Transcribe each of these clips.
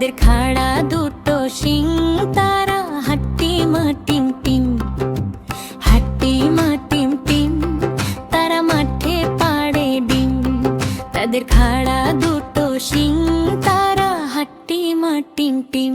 তাদের খাড়া দুটো শিং, তারা হাট্টি মাটিম টিম হাট্টি মাটিম টিম তারা মাঠে পাড়ে ডিম। তাদের খাড়া দুটো শিং, তারা হাট্টি মাটিম টিম।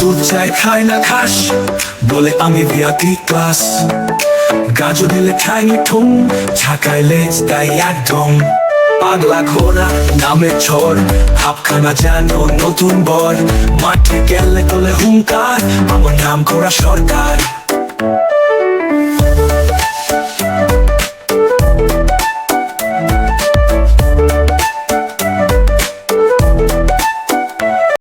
দুধ চায় খাই না খাস বলে আমি বিয়াতি ক্লাস গাজর দিলে ঠাইনি ঠুম ছাকায় তাই একদম। পাগলা ঘোড়া, নামে ঝড়, হাফখানা যেন নতুন বর। মাঠে গেলে তোলে হুঙ্কার, আমার নাম ঘোড়া সরকার।